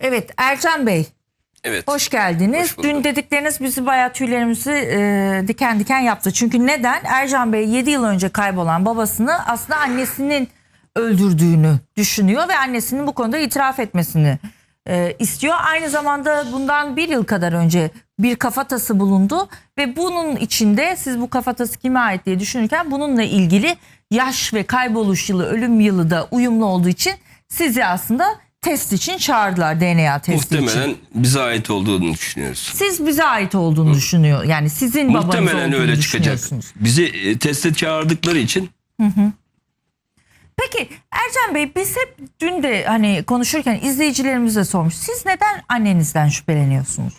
Evet Ercan Bey Evet. hoş geldiniz. Hoş. Dün dedikleriniz bizi bayağı tüylerimizi e, diken diken yaptı. Çünkü neden? Ercan Bey 7 yıl önce kaybolan babasını aslında annesinin öldürdüğünü düşünüyor ve annesinin bu konuda itiraf etmesini e, istiyor. Aynı zamanda bundan bir yıl kadar önce bir kafatası bulundu ve bunun içinde siz bu kafatası kime ait diye düşünürken bununla ilgili yaş ve kayboluş yılı, ölüm yılı da uyumlu olduğu için sizi aslında test için çağırdılar DNA testi için. Muhtemelen bize ait olduğunu düşünüyoruz. Siz bize ait olduğunu düşünüyor. Yani sizin babanız Muhtemelen olduğunu öyle çıkacak. düşünüyorsunuz. Bizi e, teste çağırdıkları için Peki Ercan Bey biz hep dün de hani konuşurken izleyicilerimize sormuş. Siz neden annenizden şüpheleniyorsunuz?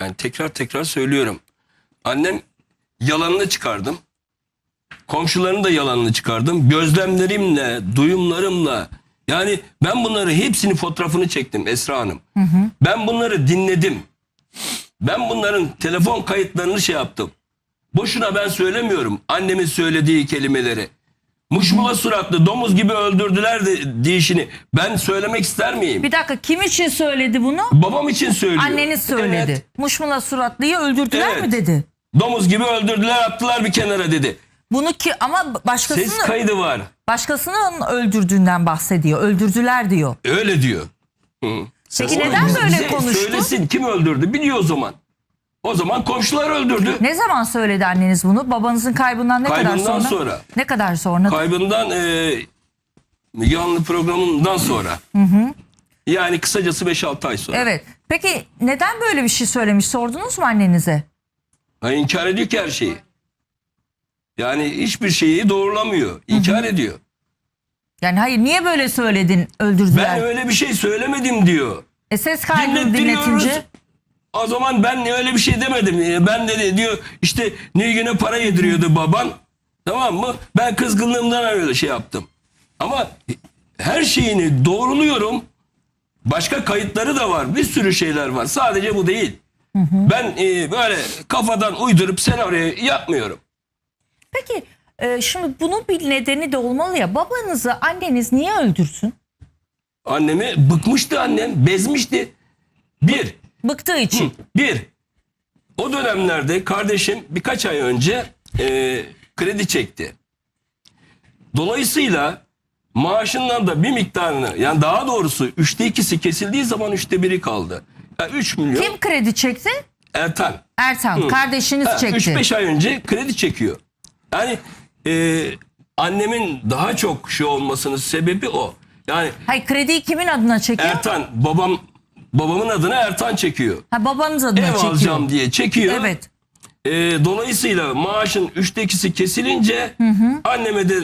ben tekrar tekrar söylüyorum. Annem yalanını çıkardım. Komşuların da yalanını çıkardım. Gözlemlerimle, duyumlarımla yani ben bunları hepsini fotoğrafını çektim Esra Hanım. Ben bunları dinledim. Ben bunların telefon kayıtlarını şey yaptım. Boşuna ben söylemiyorum annemin söylediği kelimeleri. Muşmula suratlı domuz gibi öldürdüler de dişini. Ben söylemek ister miyim? Bir dakika kim için söyledi bunu? Babam için söylüyor. Anneniz söyledi. Evet. Muşmula suratlıyı öldürdüler Evet. mi dedi? Domuz gibi öldürdüler attılar bir kenara dedi. Bunu ki ama Ses başkasını kaydı var. Başkasının öldürdüğünden bahsediyor. Öldürdüler diyor. Öyle diyor. Hı. Peki Onu neden böyle bize konuştu? Söylesin kim öldürdü biliyor o zaman. O zaman komşular öldürdü. Ne zaman söyledi anneniz bunu? Babanızın kaybından ne kadar Kaybından sonra? sonra. Ne kadar sonra? Kaybından e, Müge Anlı programından sonra. Yani kısacası 5-6 ay sonra. Evet. Peki neden böyle bir şey söylemiş? Sordunuz mu annenize? Ha, inkar ediyor ki her şeyi. Yani hiçbir şeyi doğrulamıyor. İnkar ediyor. Yani hayır niye böyle söyledin öldürdüler? Ben öyle bir şey söylemedim diyor. E ses kaydını dinletince O zaman ben öyle bir şey demedim. Ee, Ben de diyor işte Nilgün'e para yediriyordu baban. Tamam mı? Ben kızgınlığımdan öyle şey yaptım. Ama her şeyini doğruluyorum. Başka kayıtları da var. Bir sürü şeyler var. Sadece bu değil. Ben e, böyle kafadan uydurup senaryo yapmıyorum. Peki e, şimdi bunun bir nedeni de olmalı ya. Babanızı anneniz niye öldürsün? Annemi bıkmıştı annem. Bezmişti. Bir. Bıktığı için. Bir, o dönemlerde kardeşim birkaç ay önce e, kredi çekti. Dolayısıyla maaşından da bir miktarını yani daha doğrusu üçte ikisi kesildiği zaman üçte biri kaldı. Yani 3 milyon Kim kredi çekti? Ertan. Ertan. Kardeşiniz Ha, çekti. 3-5 ay önce kredi çekiyor. Yani e, annemin daha çok şey olmasının sebebi o. Yani Hayır krediyi kimin adına çekiyor? Ertan babam babamın adına Ertan çekiyor. ha, babanız adına Ev çekiyor. alacağım diye çekiyor. Evet. E, dolayısıyla maaşın üçte ikisi kesilince anneme de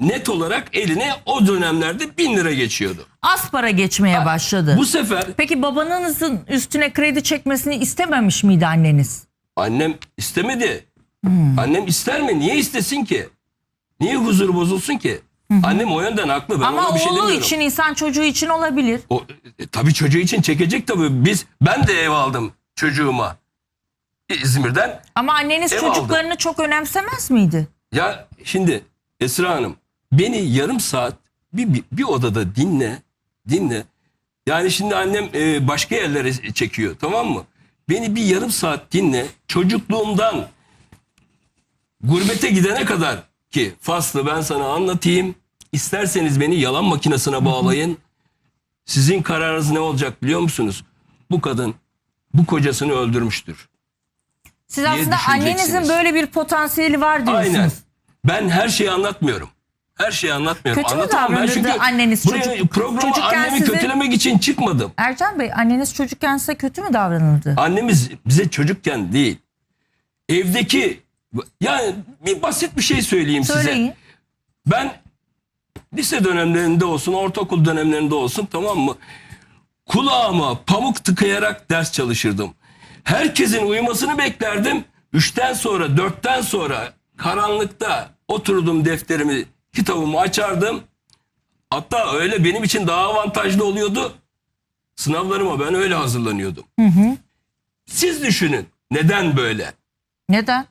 net olarak eline o dönemlerde bin lira geçiyordu. Az para geçmeye başladı. Bu sefer Peki babanızın üstüne kredi çekmesini istememiş miydi anneniz? annem istemedi. Annem ister mi? Niye istesin ki? Niye huzur bozulsun ki? Annem o yönden haklı. Ben Ama ona bir şey oğlu demiyorum. için insan çocuğu için olabilir. O, e, tabii çocuğu için çekecek tabii. Biz ben de ev aldım çocuğuma. İzmir'den. Ama anneniz Ev çocuklarını çok önemsemez miydi? Ya şimdi Esra Hanım beni yarım saat bir, bir, bir odada dinle. Dinle. Yani şimdi annem e, başka yerlere çekiyor tamam mı? Beni bir yarım saat dinle. Çocukluğumdan gurbete gidene kadar ki faslı ben sana anlatayım. İsterseniz beni yalan makinesine bağlayın. Sizin kararınız ne olacak biliyor musunuz? Bu kadın bu kocasını öldürmüştür. Siz aslında annenizin böyle bir potansiyeli var diyorsunuz. Aynen. Ben her şeyi anlatmıyorum. Her şeyi anlatmıyorum. Kötü mü Anlatamam. Ben davranırdı çünkü anneniz buraya çocuk- programa çocukken annemi sizi- kötülemek için çıkmadım. Ercan Bey anneniz çocukken size kötü mü davranırdı? Annemiz bize çocukken değil. Evdeki yani bir basit bir şey söyleyeyim Söyleyin. size. Ben lise dönemlerinde olsun, ortaokul dönemlerinde olsun tamam mı? Kulağıma pamuk tıkayarak ders çalışırdım. Herkesin uyumasını beklerdim. Üçten sonra, dörtten sonra karanlıkta oturdum defterimi, kitabımı açardım. Hatta öyle benim için daha avantajlı oluyordu. Sınavlarıma ben öyle hazırlanıyordum. Siz düşünün neden böyle? Neden?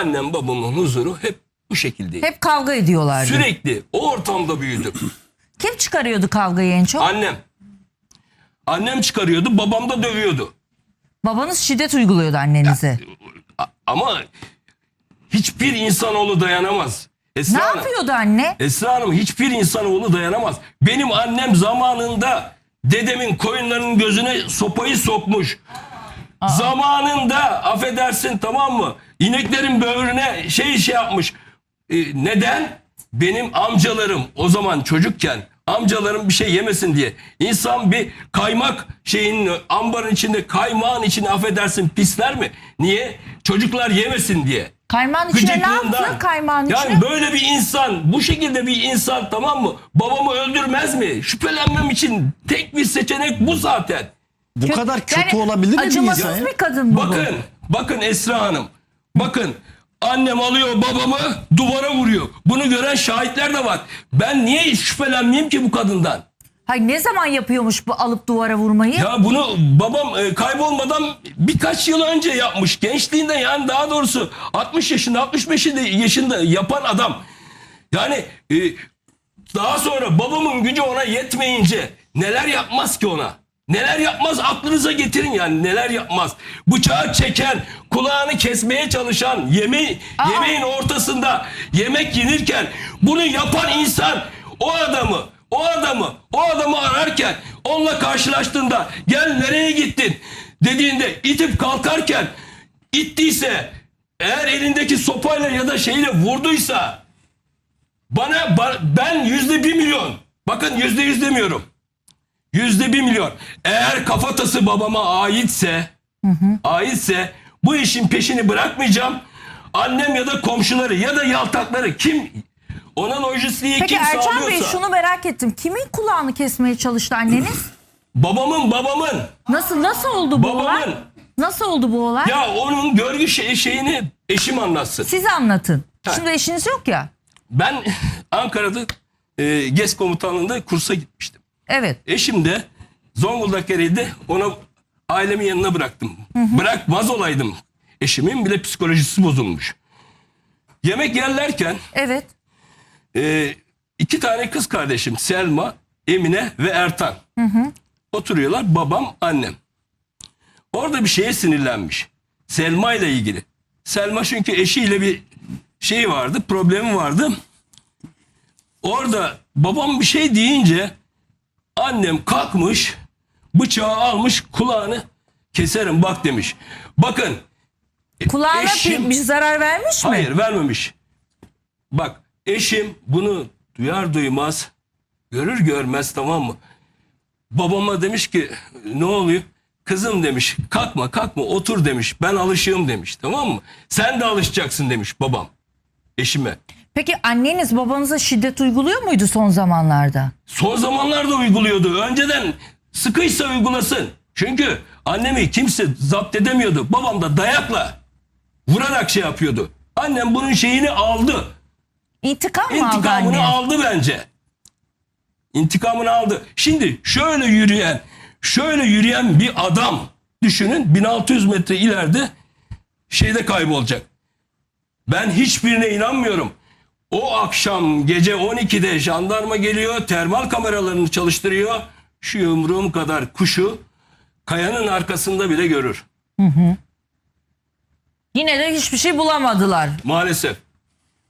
Annem babamın huzuru hep bu şekildeydi. Hep kavga ediyorlardı. Sürekli o ortamda büyüdüm. Kim çıkarıyordu kavgayı en çok? Annem. Annem çıkarıyordu, babam da dövüyordu. Babanız şiddet uyguluyordu annenize. A- ama hiçbir insanoğlu dayanamaz. Esra Ne Hanım, yapıyordu anne? Esra Hanım hiçbir insanoğlu dayanamaz. Benim annem zamanında dedemin koyunlarının gözüne sopayı sokmuş. Zamanında affedersin tamam mı? İneklerin böğrüne şey şey yapmış. Ee, neden? Benim amcalarım o zaman çocukken amcalarım bir şey yemesin diye. İnsan bir kaymak şeyin ambarın içinde kaymağın içine affedersin pisler mi? Niye? Çocuklar yemesin diye Kaymağın içine ne yaptı? Kaymağın yani içine. böyle bir insan, bu şekilde bir insan tamam mı? Babamı öldürmez mi? Şüphelenmem için tek bir seçenek bu zaten. Bu Kö- kadar kötü yani olabilir mi bir Acımasız insan bir kadın bu. Bakın, bakın Esra Hanım. Bakın annem alıyor babamı duvara vuruyor. Bunu gören şahitler de var. Ben niye şüphelenmeyeyim ki bu kadından? Hayır ne zaman yapıyormuş bu alıp duvara vurmayı? Ya bunu babam e, kaybolmadan birkaç yıl önce yapmış. Gençliğinde yani daha doğrusu 60 yaşında 65 yaşında yapan adam. Yani e, daha sonra babamın gücü ona yetmeyince neler yapmaz ki ona? Neler yapmaz aklınıza getirin yani neler yapmaz. Bıçağı çeken, kulağını kesmeye çalışan, yeme Aa. yemeğin ortasında yemek yenirken bunu yapan insan o adamı, o adamı, o adamı ararken onunla karşılaştığında gel nereye gittin dediğinde itip kalkarken ittiyse eğer elindeki sopayla ya da şeyle vurduysa bana, ba- ben yüzde bir milyon bakın yüzde yüz demiyorum yüzde bir milyon eğer kafatası babama aitse aitse bu işin peşini bırakmayacağım annem ya da komşuları ya da yaltakları kim ona lojistliği Peki kim Ercan sağlıyorsa Bey şunu merak ettim. Kimin kulağını kesmeye çalıştı anneniz? babamın babamın Nasıl nasıl oldu bu Babamın. olay? Nasıl oldu bu olay? ya onun görgü şey, şeyini eşim anlatsın Siz anlatın. Ha. Şimdi eşiniz yok ya. ben Ankara'da e, GES komutanlığında kursa gitmiştim Evet. Eşim de Zonguldak yeriydi. Ona ailemin yanına bıraktım. Bırakmaz olaydım. Eşimin bile psikolojisi bozulmuş. Yemek yerlerken Evet. e, iki tane kız kardeşim Selma, Emine ve Ertan. Oturuyorlar babam annem. Orada bir şeye sinirlenmiş. Selma ile ilgili. Selma çünkü eşiyle bir şey vardı, problemi vardı. Orada babam bir şey deyince annem kalkmış, bıçağı almış, kulağını keserim bak demiş. Bakın Kulağına Eşim- bir, bir zarar vermiş mi? Hayır vermemiş. Bak eşim bunu duyar duymaz görür görmez tamam mı? Babama demiş ki ne oluyor? Kızım demiş kalkma kalkma otur demiş ben alışığım demiş tamam mı? Sen de alışacaksın demiş babam eşime. Peki anneniz babanıza şiddet uyguluyor muydu son zamanlarda? Son zamanlarda uyguluyordu. Önceden sıkıysa uygulasın. Çünkü annemi kimse zapt edemiyordu. Babam da dayakla vurarak şey yapıyordu. Annem bunun şeyini aldı. İntikam mı aldı İntikamını anne? aldı bence. İntikamını aldı. Şimdi şöyle yürüyen, şöyle yürüyen bir adam düşünün 1600 metre ileride şeyde kaybolacak. Ben hiçbirine inanmıyorum. O akşam gece 12'de jandarma geliyor, termal kameralarını çalıştırıyor. Şu yumruğum kadar kuşu kayanın arkasında bile görür. Yine de hiçbir şey bulamadılar. Maalesef.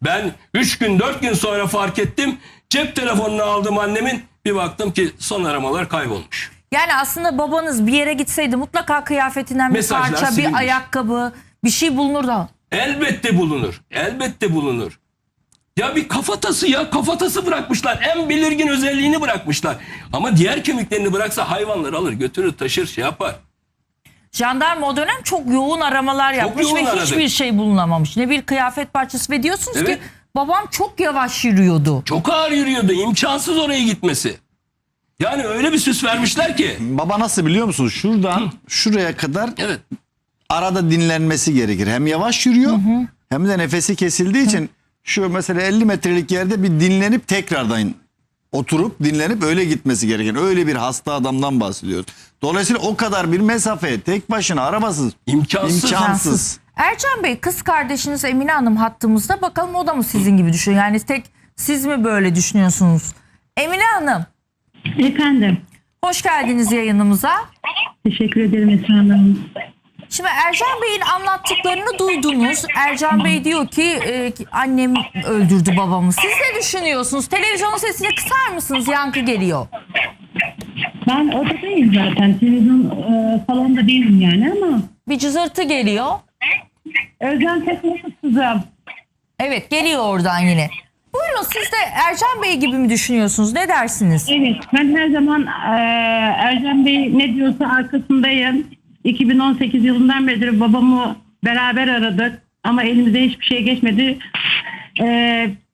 Ben 3 gün 4 gün sonra fark ettim. Cep telefonunu aldım annemin. Bir baktım ki son aramalar kaybolmuş. Yani aslında babanız bir yere gitseydi mutlaka kıyafetinden bir Mesajlar parça, bir silinmiş. ayakkabı, bir şey bulunurdu. Elbette bulunur. Elbette bulunur. Ya bir kafatası ya kafatası bırakmışlar. En belirgin özelliğini bırakmışlar. Ama diğer kemiklerini bıraksa hayvanlar alır götürür taşır şey yapar. Jandarma o dönem çok yoğun aramalar yapmış yoğun ve aradı. hiçbir şey bulunamamış. Ne bir kıyafet parçası ve diyorsunuz Evet. ki babam çok yavaş yürüyordu. Çok ağır yürüyordu. imkansız oraya gitmesi. Yani öyle bir süs vermişler ki. Baba nasıl biliyor musun? Şuradan şuraya kadar Evet. arada dinlenmesi gerekir. Hem yavaş yürüyor hem de nefesi kesildiği için şu mesela 50 metrelik yerde bir dinlenip tekrardan oturup dinlenip öyle gitmesi gereken öyle bir hasta adamdan bahsediyoruz. Dolayısıyla o kadar bir mesafe tek başına arabasız İmkansız. imkansız. Ercan Bey kız kardeşiniz Emine Hanım hattımızda bakalım o da mı sizin gibi düşünüyor? Yani tek siz mi böyle düşünüyorsunuz? Emine Hanım Efendim. Hoş geldiniz yayınımıza. Teşekkür ederim Esra Hanım. Şimdi Ercan Bey'in anlattıklarını duydunuz. Ercan Bey diyor ki, e, annem öldürdü babamı. Siz ne düşünüyorsunuz? Televizyonun sesini kısar mısınız? Yankı geliyor. Ben odadayım zaten. Televizyon e, salonda değilim yani ama Bir cızırtı geliyor. Özlem sesini kısacağım. Evet geliyor oradan yine. Buyurun siz de Ercan Bey gibi mi düşünüyorsunuz? Ne dersiniz? Evet ben her zaman e, Ercan Bey ne diyorsa arkasındayım. 2018 yılından beridir babamı beraber aradık ama elimize hiçbir şey geçmedi. E,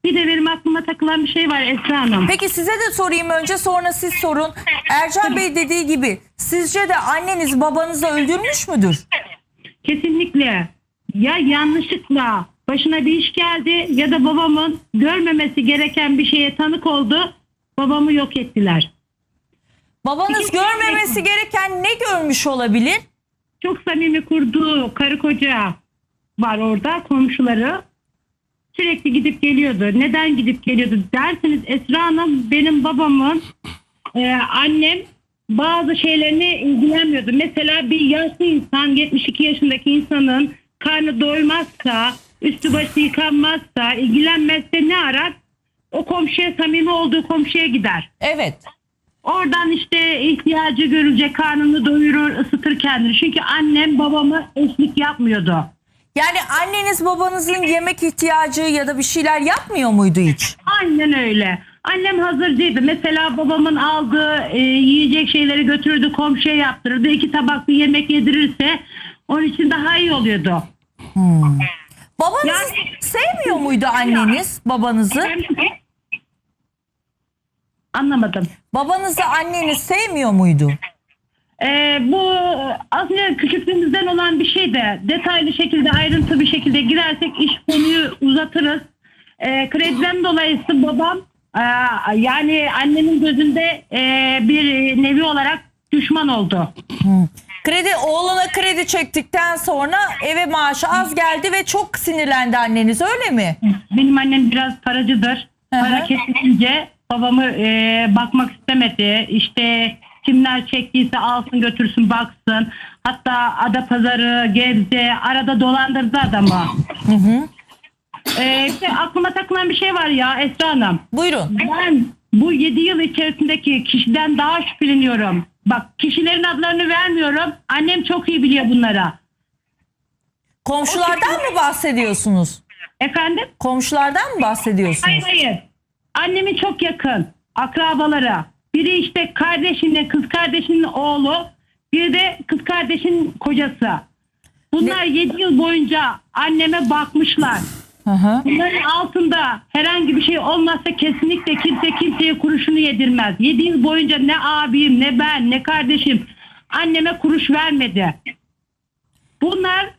bir de benim aklıma takılan bir şey var Esra Hanım. Peki size de sorayım önce sonra siz sorun. Ercan Bey dediği gibi sizce de anneniz babanızı öldürmüş müdür? Kesinlikle ya yanlışlıkla başına bir iş geldi ya da babamın görmemesi gereken bir şeye tanık oldu. Babamı yok ettiler. Babanız Peki, görmemesi gereken ne görmüş olabilir? Çok samimi kurduğu karı koca var orada komşuları. Sürekli gidip geliyordu. Neden gidip geliyordu derseniz Esra Hanım benim babamın e, annem bazı şeylerini ilgilenmiyordu. Mesela bir yaşlı insan 72 yaşındaki insanın karnı doymazsa üstü başı yıkanmazsa ilgilenmezse ne arar? O komşuya samimi olduğu komşuya gider. Evet. Oradan işte ihtiyacı görülecek karnını doyurur, ısıtır kendini. Çünkü annem babama eşlik yapmıyordu. Yani anneniz babanızın yemek ihtiyacı ya da bir şeyler yapmıyor muydu hiç? Aynen öyle. Annem hazırcıydı. Mesela babamın aldığı e, yiyecek şeyleri götürürdü, komşuya yaptırırdı. İki tabak bir yemek yedirirse onun için daha iyi oluyordu. Babanızı Yani- sevmiyor muydu anneniz babanızı? Anlamadım. Babanızı anneniz sevmiyor muydu? Ee, bu aslında küçüklüğümüzden olan bir şey de detaylı şekilde ayrıntı bir şekilde girersek iş konuyu uzatırız. Ee, krediden dolayısı babam e, yani annemin gözünde e, bir nevi olarak düşman oldu. Kredi oğluna kredi çektikten sonra eve maaşı az geldi ve çok sinirlendi anneniz öyle mi? Benim annem biraz paracıdır. Hı hı. Para kesilince babamı e, bakmak istemedi. İşte kimler çektiyse alsın götürsün baksın. Hatta Adapazarı, Gebze arada dolandırdı adamı. E, işte aklıma takılan bir şey var ya Esra Hanım. Buyurun. Ben bu 7 yıl içerisindeki kişiden daha şüpheleniyorum. Bak kişilerin adlarını vermiyorum. Annem çok iyi biliyor bunlara. Komşulardan mı bahsediyorsunuz? Efendim? Komşulardan mı bahsediyorsunuz? Hayır hayır. Annemin çok yakın akrabaları. Biri işte kardeşinin, kız kardeşinin oğlu. Bir de kız kardeşin kocası. Bunlar 7 yıl boyunca anneme bakmışlar. Bunların altında herhangi bir şey olmazsa kesinlikle kimse kimseye kuruşunu yedirmez. 7 yıl boyunca ne abim, ne ben, ne kardeşim anneme kuruş vermedi. Bunlar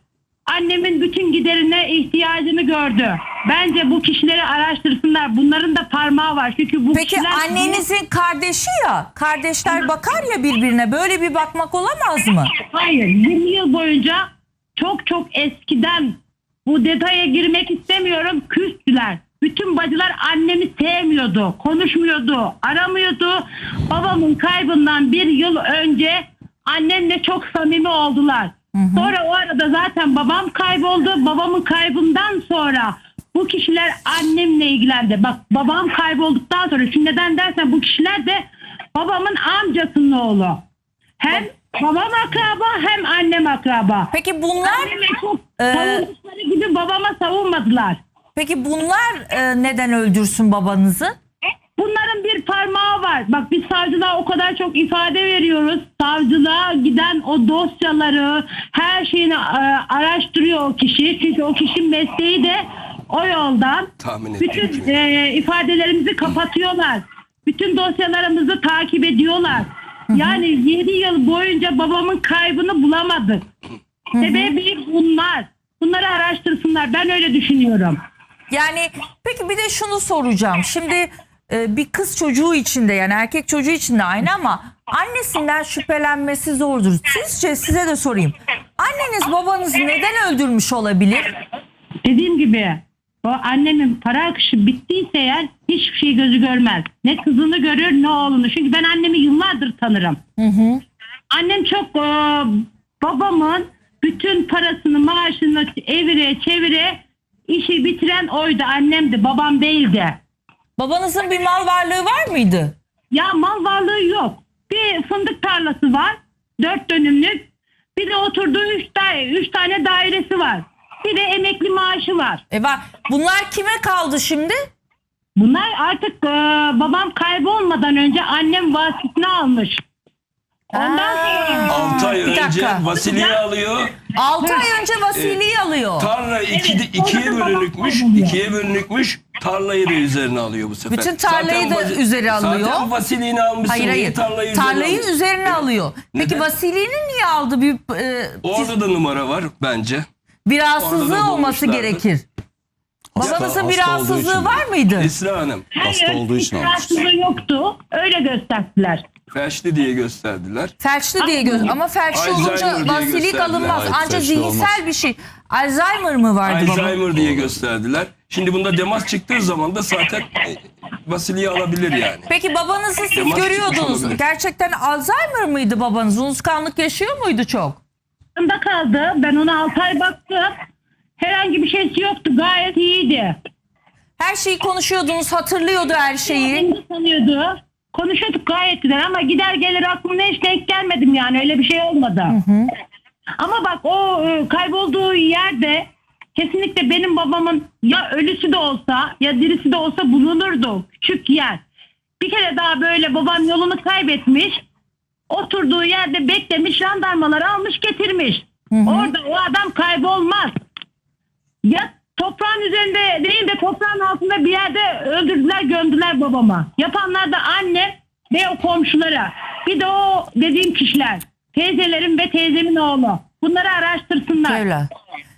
annemin bütün giderine ihtiyacını gördü. Bence bu kişileri araştırsınlar. Bunların da parmağı var. Çünkü bu Peki kişiler... annenizin kardeşi ya kardeşler bakar ya birbirine böyle bir bakmak olamaz mı? Hayır 20 yıl boyunca çok çok eskiden bu detaya girmek istemiyorum küstüler. Bütün bacılar annemi sevmiyordu, konuşmuyordu, aramıyordu. Babamın kaybından bir yıl önce annemle çok samimi oldular. Sonra o arada zaten babam kayboldu. Babamın kaybından sonra bu kişiler annemle ilgilendi. Bak babam kaybolduktan sonra çünkü neden dersen bu kişiler de babamın amcasının oğlu. Hem babam akraba hem annem akraba. Peki bunlar Anneme çok Ee, savundukları gibi babama savunmadılar. peki bunlar e, neden öldürsün babanızı? Bunların bir parmağı var. Bak biz savcılığa o kadar çok ifade veriyoruz. Savcılığa giden o dosyaları, her şeyini e, araştırıyor o kişi. Çünkü o kişinin mesleği de o yoldan. Tahmin ettiğim Bütün gibi. e, ifadelerimizi kapatıyorlar. Bütün dosyalarımızı takip ediyorlar. Yani 7 yıl boyunca babamın kaybını bulamadık. Sebebi bunlar. Bunları araştırsınlar. Ben öyle düşünüyorum. Yani peki bir de şunu soracağım. Şimdi e, bir kız çocuğu için de yani erkek çocuğu için de aynı ama annesinden şüphelenmesi zordur. Sizce size de sorayım. Anneniz babanızı neden öldürmüş olabilir? Dediğim gibi o annemin para akışı bittiyse eğer hiçbir şey gözü görmez. Ne kızını görür ne oğlunu. Çünkü ben annemi yıllardır tanırım. Annem çok e, babamın bütün parasını maaşını evire çevire işi bitiren oydu annemdi babam değildi. Babanızın bir mal varlığı var mıydı? Ya mal varlığı yok. Bir fındık tarlası var. Dört dönümlük. Bir de oturduğu üç, da- üç tane dairesi var. Bir de emekli maaşı var. E var. Bunlar kime kaldı şimdi? Bunlar artık e, babam kaybolmadan önce annem vasitini almış. Ondan sonra 6 ay Bir önce dakika. Vasili'yi alıyor. 6 ay önce Vasili'yi alıyor. Tarla iki, Evet, ikiye babam bölünükmüş. kayboluyor. ikiye bölünükmüş. Tarlayı da üzerine alıyor bu sefer. Bütün tarlayı da Vasi- üzeri alıyor. Zaten Vasili'ni almışsın. Hayır niye hayır. Tarlayı, Tarlayı üzerine üzerine alıyor. Peki Neden? Vasili'nin niye aldı? Bir, e, Orada da numara var bence. bir orada rahatsızlığı da olması bulmuşlardı. gerekir. Babanızın bir hasta olduğu rahatsızlığı için. var mıydı? Esra Hanım. Hasta Hayır, olduğu için hiç almıştır. rahatsızlığı yoktu. Öyle gösterdiler. Felçli diye gösterdiler. Felçli diye göz ama felçli Alzheimer olunca diye vasilik gösterdiler. alınmaz. Hayır, Ancak felçli zihinsel olmaz. bir şey. Alzheimer mı vardı baba? Alzheimer diye gösterdiler. Şimdi bunda demas çıktığı zaman da zaten e, Vasili'yi alabilir yani. Peki babanızı siz Temas çıkmış görüyordunuz. olabilir. Gerçekten Alzheimer mıydı babanız? Unutkanlık yaşıyor muydu çok? Yanımda kaldı. Ben ona 6 ay baktım. Herhangi bir şeysi yoktu. Gayet iyiydi. Her şeyi konuşuyordunuz, hatırlıyordu her şeyi. Beni de tanıyordu. Konuşuyorduk gayet güzel ama gider gelir aklıma hiç denk gelmedim yani öyle bir şey olmadı. Ama bak o e, kaybolduğu yerde kesinlikle benim babamın ya ölüsü de olsa ya dirisi de olsa bulunurdu. Küçük yer. Bir kere daha böyle babam yolunu kaybetmiş. Oturduğu yerde beklemiş jandarmaları almış getirmiş. Orada o adam kaybolmaz. Ya toprağın üzerinde değil de toprağın altında bir yerde öldürdüler gömdüler babama. Yapanlar da annem ve o komşulara. Bir de o dediğim kişiler. Teyzelerim ve teyzemin oğlu. Bunları araştırsınlar. Öyle.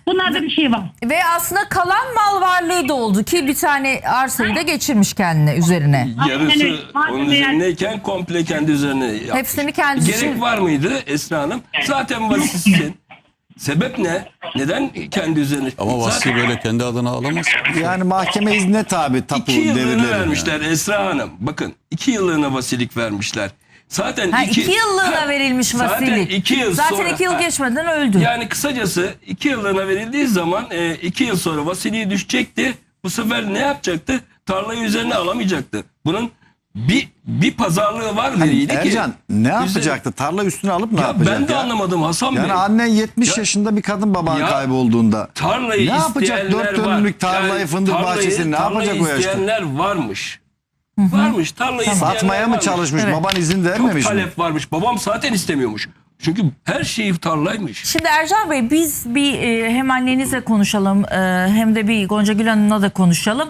Bunlarda bir şey var. Ve aslında kalan mal varlığı da oldu ki bir tane arsayı da geçirmiş kendine üzerine. Yarısı onun üzerindeyken komple kendi üzerine yapmış. Hepsini kendisi Gerek var mıydı Esra Hanım? Zaten vasitsin. Sebep ne? Neden kendi üzerine? Ama vasi böyle kendi adına alamaz. Yani mahkeme iznine tabi tapu iki yıllığını devirleri. vermişler Esra Hanım. Bakın iki yıllığına vasilik vermişler. Zaten Ha, iki, iki, yıllığına Ha, verilmiş Zaten vasilik. iki yıl Zaten sonra. iki yıl Ha, geçmeden öldü. Yani kısacası iki yıllığına verildiği zaman e, iki yıl sonra vasiliği düşecekti. Bu sefer ne yapacaktı? Tarlayı üzerine alamayacaktı. Bunun bir bir pazarlığı var ki. Hani Ercan ne yapacaktı? Tarla üstüne alıp ne Ya yapacaktı? ben de ya? anlamadım Hasan Bey. Yani annen 70 Ya- yaşında bir kadın baban Ya- kaybolduğunda. Tarlayı ne yapacak? Dört dönümlük tarlayı Yani fındık tarlayı- bahçesini ne yapacak o yaşta? isteyenler varmış. Varmış tarlayı isteyenler Satmaya mı varmış. çalışmış? Evet. Baban izin Çok vermemiş mi? talep varmış. Babam zaten istemiyormuş. Çünkü her şeyi tarlaymış. Şimdi Ercan Bey biz bir e, hem annenizle konuşalım e, hem de bir Gonca Gül Hanım'la da konuşalım.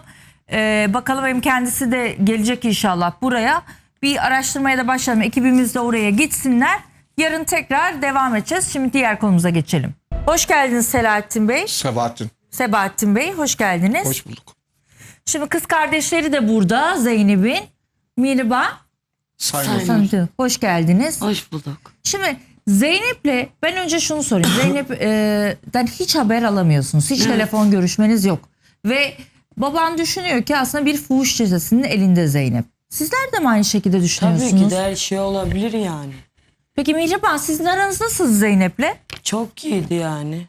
E, bakalım hem kendisi de gelecek inşallah buraya. Bir araştırmaya da başlayalım. Ekibimiz de oraya gitsinler. Yarın tekrar devam edeceğiz. Şimdi diğer konumuza geçelim. Hoş geldiniz Selahattin Bey. Sebahattin. Sebahattin Bey hoş geldiniz. Hoş bulduk. Şimdi kız kardeşleri de burada Zeynep'in. Miriba. Sayın. Hoş geldiniz. Hoş bulduk. Şimdi Zeynep'le ben önce şunu sorayım. Zeynep'den hiç haber alamıyorsunuz. Hiç telefon görüşmeniz yok. Ve baban düşünüyor ki aslında bir fuhuş cezasının elinde Zeynep. Sizler de mi aynı şekilde düşünüyorsunuz? Tabii ki de her şey olabilir yani. Peki Mihriban sizin aranız nasıl Zeynep'le? Çok iyiydi yani.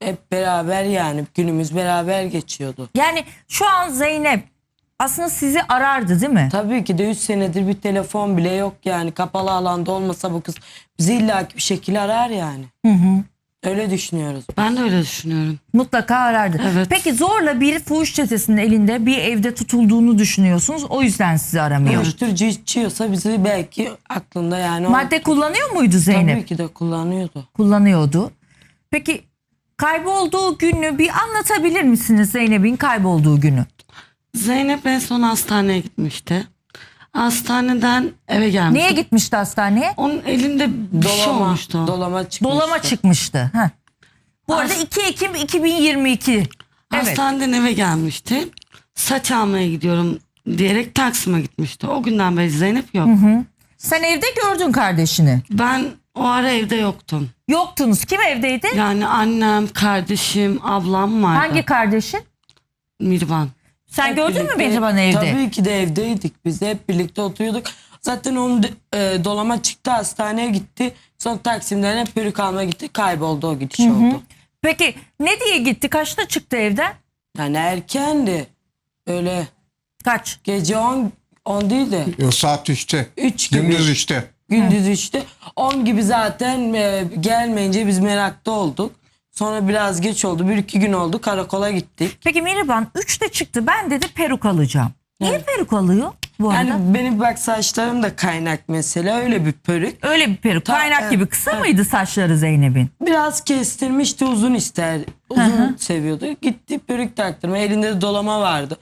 Hep beraber yani günümüz beraber geçiyordu. Yani şu an Zeynep aslında sizi arardı değil mi? Tabii ki de 3 senedir bir telefon bile yok yani. Kapalı alanda olmasa bu kız bizi illaki bir şekilde arar yani. Öyle düşünüyoruz. Ben de öyle düşünüyorum. Mutlaka arardı. Evet. Peki zorla bir fuhuş çetesinin elinde bir evde tutulduğunu düşünüyorsunuz. O yüzden sizi aramıyor. Uyuşturucu içiyorsa bizi belki aklında yani. o- Madde kullanıyor muydu Zeynep? Tabii ki de kullanıyordu. kullanıyordu. Peki kaybolduğu günü bir anlatabilir misiniz Zeynep'in kaybolduğu günü? Zeynep en son hastaneye gitmişti. Hastaneden eve gelmişti. Niye gitmişti hastaneye? Onun elinde bir şey Dolama, olmuştu. dolama çıkmıştı. Dolama çıkmıştı. Heh. Bu arada As- 2 Ekim 2022. Evet. Hastaneden eve gelmişti. Saç almaya gidiyorum diyerek Taksim'e gitmişti. O günden beri Zeynep yok. Sen evde gördün kardeşini. Ben o ara evde yoktum. Yoktunuz. Kim evdeydi? Yani annem, kardeşim, ablam vardı. Hangi kardeşin? Mirvan. Sen Hep gördün mü birlikte- Mihriban evde? Tabii ki de evdeydik. Biz hep birlikte oturuyorduk. Zaten onun e, dolama çıktı hastaneye gitti. Sonra Taksim'den hep pürük almaya gitti. Kayboldu o gidiş oldu. Peki ne diye gitti? Kaçta çıktı evden? Yani erkendi. Öyle Kaç? gece 10 10 değil de saat işte. 3 gibi. Gündüz işte. Gündüz işte 10 gibi zaten e, gelmeyince biz merakta olduk. Sonra biraz geç oldu. Bir iki gün oldu karakola gittik. Peki Mihriban 3'te çıktı. Ben dedi peruk alacağım. Niye peruk alıyor bu arada? Yani benim bak saçlarım da kaynak mesela öyle bir pörük. Öyle bir peruk. Ta- Kaynak evet, gibi kısa evet. mıydı saçları Zeynep'in? Biraz kestirmişti uzun ister. Uzun seviyordu. Gitti pörük taktırma. Elinde de dolama vardı.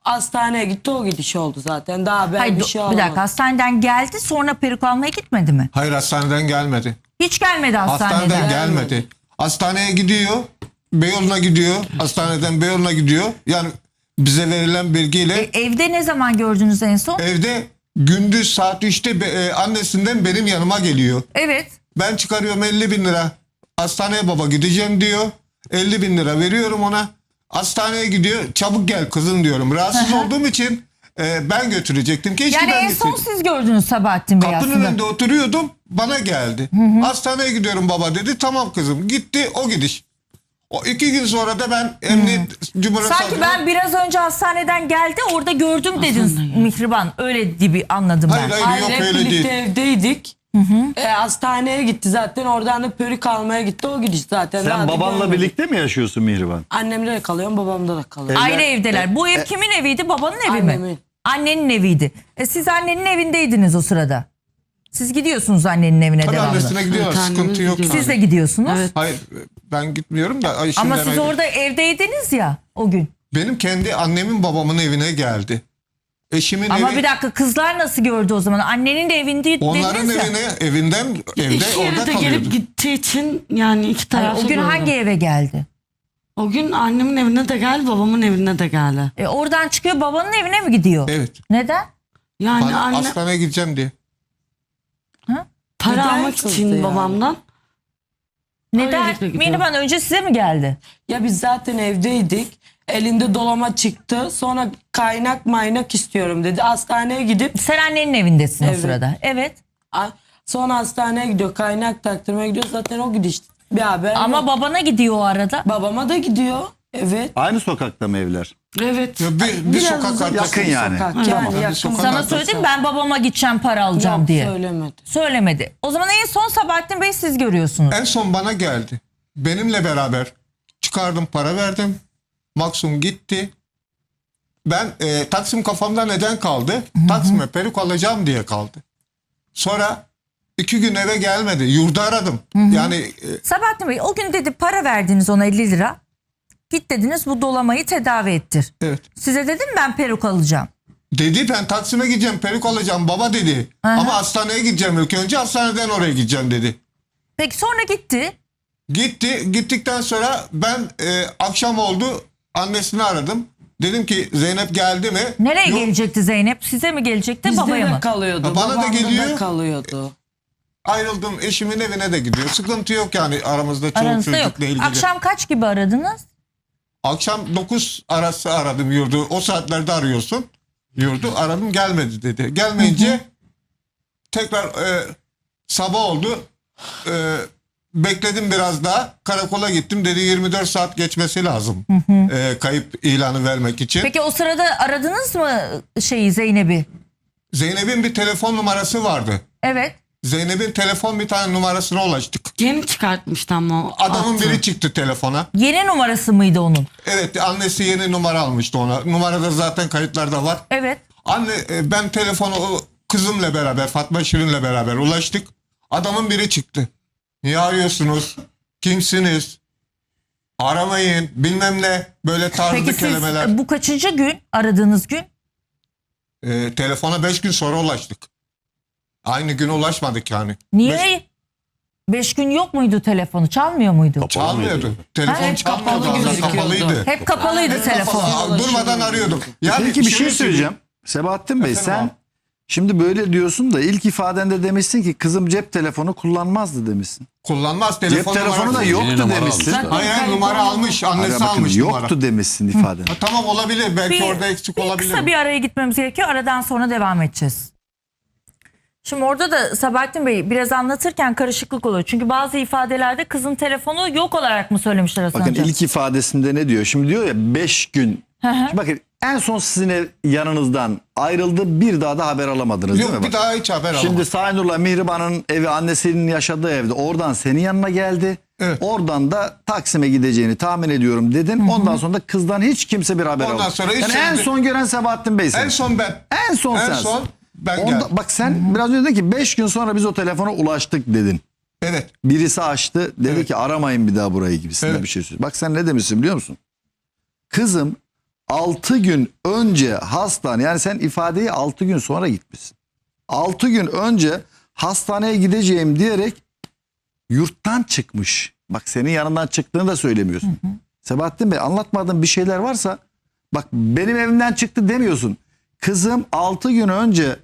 Hastaneye gitti o gidiş oldu zaten. Daha ben Hayır, bir do- şey bir alamadım. dakika hastaneden geldi sonra peruk almaya gitmedi mi? Hayır hastaneden gelmedi. Hiç gelmedi hastaneden. Hastaneden gelmedi. Hastaneye gidiyor. Beyoğlu'na gidiyor. Hastaneden Beyoğlu'na gidiyor. Yani bize verilen bilgiyle E, evde ne zaman gördünüz en son? evde gündüz saat 3'te be- e, annesinden benim yanıma geliyor. Evet. Ben çıkarıyorum 50 bin lira. Hastaneye baba gideceğim diyor. 50 bin lira veriyorum ona. Hastaneye gidiyor. Çabuk gel kızım diyorum. Rahatsız olduğum için e, ben götürecektim. Keşke Yani ben en son gitseydim. siz gördünüz Sabahattin Bey Kapının aslında. önünde oturuyordum. Bana geldi. Hastaneye gidiyorum baba dedi. Tamam kızım. Gitti o gidiş. O iki gün sonra da ben emniyet Cumhuriyet Sanki Savcılığı- ben biraz önce hastaneden geldi orada gördüm dediniz Mihriban. Öyle gibi anladım ben. Hayır hayır Hayır, yok hep öyle birlikte değil. evdeydik. E, hastaneye gitti zaten. Oradan da pörük almaya gitti. O gidiş zaten. Sen babanla birlikte mi yaşıyorsun Mihriban? Annemde de kalıyorum babamda da kalıyorum. Ayrı evdeler. Bu ev kimin eviydi? Babanın evi mi? Annemin. Annenin eviydi. E siz annenin evindeydiniz o sırada. Siz gidiyorsunuz annenin evine Tabii devamlı. annesine gidiyorlar. Evet, Sıkıntı yok. Siz de gidiyorsunuz. Evet. Hayır ben gitmiyorum da. ay, Ama şimdiden siz ayrı- orada evdeydiniz ya o gün. Benim kendi annemin babamın evine geldi. Eşimin Ama evi. bir dakika kızlar nasıl gördü o zaman? Annenin de evinde Onların dediniz ya. evine evinden evde İki orada yere de kalıyordu. gelip gittiği için yani iki Hayır, o gün gördüm. hangi eve geldi? O gün annemin evine de geldi babamın evine de geldi. E, oradan çıkıyor babanın evine mi gidiyor? Evet. Neden? Yani Bana anne hastaneye gideceğim diye. Para Neden almak kızdı için yani? babamdan. Neden? Öylelikle gidiyor. Mihriban önce size mi geldi? Ya biz zaten evdeydik. Elinde dolama çıktı. Sonra kaynak maynak istiyorum dedi. Hastaneye gidip Sen annenin evindesin o Evet. sırada. Evet. a- sonra hastaneye gidiyor. Kaynak taktırmaya gidiyor. Zaten o gidiş. Bir haber Ama yok. babana gidiyor o arada. babama da gidiyor. Evet. Aynı sokakta mı evler? Evet. Ya bir, bir Biraz sokak uzak arkası. Yakın yani. Sokak. Tamam. Yani Bir yakın. sokak Sana arkası. söyledim ben babama gideceğim para alacağım Yok, diye. söylemedi. Söylemedi. O zaman en son Sabahattin Bey siz görüyorsunuz. En son bana geldi. Benimle beraber çıkardım para verdim. Maksum gitti. Ben e, Taksim kafamda neden kaldı? Taksim'e peruk alacağım diye kaldı. Sonra iki gün eve gelmedi. Yurda aradım. Yani e, Sabahattin Bey o gün dedi para verdiniz ona 50 lira. Git dediniz bu dolamayı tedavi ettir. evet. Size dedim ben peruk alacağım. Dedi ben Taksim'e gideceğim peruk alacağım baba dedi. Ama hastaneye gideceğim ilk önce hastaneden oraya gideceğim dedi. Peki sonra gitti. Gitti. Gittikten sonra ben e, akşam oldu annesini aradım. Dedim ki Zeynep geldi mi? Nereye Yok, gelecekti Zeynep? Size mi gelecekti Bizde babaya de mı? kalıyordu. Ha, bana da babamda geliyor. kalıyordu. Ayrıldım eşimin evine de gidiyor. Sıkıntı yok yani aramızda çoluk Aranızda yok. çocukla ilgili. Akşam kaç gibi aradınız? Akşam 9 arası aradım yurdu. O saatlerde arıyorsun. Yurdu aradım gelmedi dedi. Gelmeyince tekrar e, sabah oldu. E, bekledim biraz daha. Karakola gittim. Dedi 24 saat geçmesi lazım. E, kayıp ilanı vermek için. Peki o sırada aradınız mı şeyi Zeynep'i? Zeynep'in bir telefon numarası vardı. Evet. Zeynep'in telefon bir tane numarasına ulaştık. Yeni çıkartmıştı ama o Adamın attı. biri çıktı telefona. Yeni numarası mıydı onun? Evet annesi yeni numara almıştı ona. Numarada zaten kayıtlarda var. Evet. Anne e, ben telefonu o kızımla beraber Fatma Şirin'le beraber ulaştık. Adamın biri çıktı. Niye arıyorsunuz? Kimsiniz? Aramayın bilmem ne böyle tarzı Peki siz kelimeler. e, bu kaçıncı gün aradığınız gün? E, telefona 5 gün sonra ulaştık. Aynı gün ulaşmadık yani. Niye? Beş gün yok muydu telefonu? Çalmıyor muydu? Çalmıyordu. Telefon Ha, hep çalmıyordu. kapalı aslında gözüküyordu. kapalıydı. Hep kapalıydı telefon. Kapalı. Durmadan arıyordum. Yani Peki bir şey şöyle söyleyeceğim. Sebahattin Bey Efendim sen abi. Şimdi böyle diyorsun da ilk ifadende demişsin ki kızım cep telefonu kullanmazdı demişsin. Kullanmaz Cep telefon telefonu da numarası- yoktu numara demişsin. almış. Hayır hayır numara almış. Hayır, Annesi bakın, almış numara. yoktu demişsin ifaden. Ha, tamam olabilir. Belki Bir- orada eksik bir olabilir. Kısa bir araya gitmemiz gerekiyor. Aradan sonra devam edeceğiz. Şimdi orada da Sabahattin Bey biraz anlatırken karışıklık oluyor. Çünkü bazı ifadelerde kızın telefonu yok olarak mı söylemişler Hasan Bakın Hocam? ilk ifadesinde ne diyor? Şimdi diyor ya 5 gün. hı. Şimdi bakın en son sizin ev yanınızdan ayrıldı bir daha da haber alamadınız değil mi? Yok bir Bak. daha hiç haber Şimdi alamadım. Saynur'la Mihriban'ın evi annesinin yaşadığı evde. Oradan senin yanına geldi. Evet. Oradan da Taksim'e gideceğini tahmin ediyorum dedin. Ondan sonra da kızdan hiç kimse bir haber Ondan almadı. sonra hiç yani en son gören Sebahattin Bey'sin. En son ben. En son En sensin. son ben Onda- geldim. bak sen biraz önce dedin ki 5 gün sonra biz o telefona ulaştık dedin. Evet. Birisi açtı dedi Evet. ki aramayın bir daha burayı gibisinden Evet. bir şey söyledi. Bak sen ne demişsin biliyor musun? Kızım 6 gün önce hastane yani sen ifadeyi 6 gün sonra gitmişsin. 6 gün önce hastaneye gideceğim diyerek yurttan çıkmış. Bak senin yanından çıktığını da söylemiyorsun. Sebahattin Bey anlatmadığın bir şeyler varsa bak benim evimden çıktı demiyorsun. Kızım 6 gün önce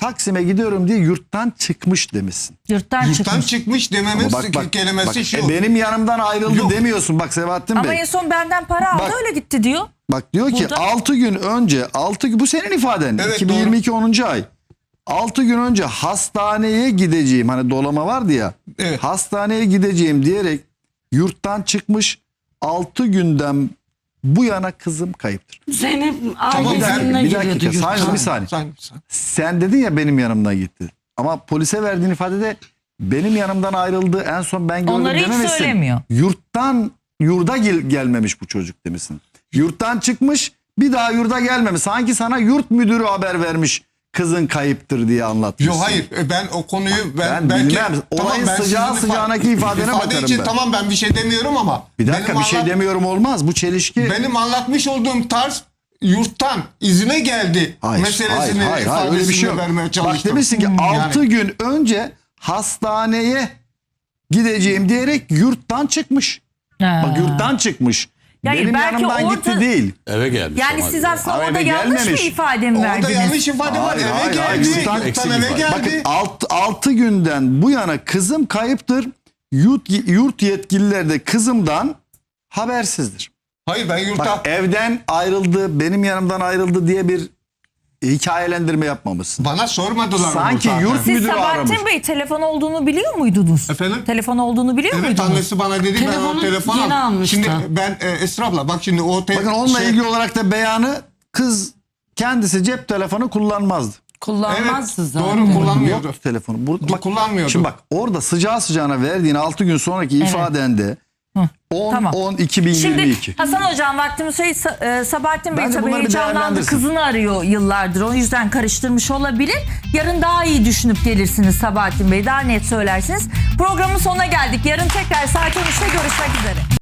Taksim'e gidiyorum diye yurttan çıkmış demişsin. Yurttan, Yurttan çıkmış. çıkmış dememin Ama bak, bak, kelimesi bak, şu. e, benim yanımdan ayrıldı Yok. demiyorsun bak Sebahattin Ama Bey. en son benden para aldı Bak- öyle gitti diyor. Bak diyor ki Burada- 6 gün önce 6 gün bu senin ifaden. Evet, 2022 10. ay. 6 gün önce hastaneye gideceğim hani dolama vardı ya. Evet. Hastaneye gideceğim diyerek yurttan çıkmış 6 günden bu yana kızım kayıptır. Zeynep Tamam, ailesine bir dakika, gidiyordu yurttan. bir saniye. Sen, sen. Sen dedin ya benim yanımdan gitti. Ama polise verdiğin ifadede benim yanımdan ayrıldı en son ben gördüm Onları hiç dememişsin. söylemiyor. Yurttan yurda gel- gelmemiş bu çocuk demişsin. Yurttan çıkmış bir daha yurda gelmemiş. Sanki sana yurt müdürü haber vermiş kızın kayıptır diye anlatmışsın. Yok hayır e, ben o konuyu ben, ben belki bilmem. Olayın ben sıcağı sıcağınaki ifadene ifade bakarım için ben. tamam ben bir şey demiyorum ama Bir dakika bir şey demiyorum olmaz. Bu çelişki. Benim anlatmış olduğum tarz yurttan izine geldi Hayır, meselesini hayır, hayır, hayır, öyle bir şey yok. vermeye Bak çalıştım. demişsin ki Hmm, 6 yani. gün önce hastaneye gideceğim diyerek yurttan çıkmış. Ha. Bak yurttan çıkmış. Yani Benim belki yanımdan orada- gitti değil. Eve gelmiş. Yani ama siz diyor. aslında Ama orada eve yanlış gelmemiş. bir ifade mi Orada verdiniz? yanlış ifade var. Hayır, eve hayır, geldi. hayır, yurttan- yurttan eksik eve ifade. geldi. Bakın 6 günden bu yana kızım kayıptır. Yurt, yurt yetkililer de kızımdan habersizdir. Hayır ben yurtta Bak evden ayrıldı, benim yanımdan ayrıldı diye bir hikayelendirme yapmamışsın. bana sormadılar Sanki onu zaten. yurt Siz müdürü aramış. Sabahattin Bey telefon olduğunu biliyor muydunuz? Efendim? Telefon olduğunu biliyor Evet muydunuz? annesi bana dedi ben o Telefonu telefon yeni al. almıştı. Şimdi ben e, Esra abla bak şimdi o te- Bakın onunla şey- ilgili olarak da beyanı kız kendisi cep telefonu kullanmazdı. Kullanmazdı Evet, zaten. doğru kullanmıyordu. Yoktu telefonu. Burada, Bu kullanmıyordu. Şimdi bak orada sıcağı sıcağına verdiğin 6 gün sonraki ifadende 10 tamam. 10 Şimdi 2022. Hasan Hocam vaktimiz şey e, Sabahattin Bey Bence tabii bunları bir heyecanlandı. değerlendirsin. Kızını arıyor yıllardır. O yüzden karıştırmış olabilir. Yarın daha iyi düşünüp gelirsiniz Sabahattin Bey. Daha net söylersiniz. Programın sonuna geldik. Yarın tekrar saat 13'te görüşmek üzere.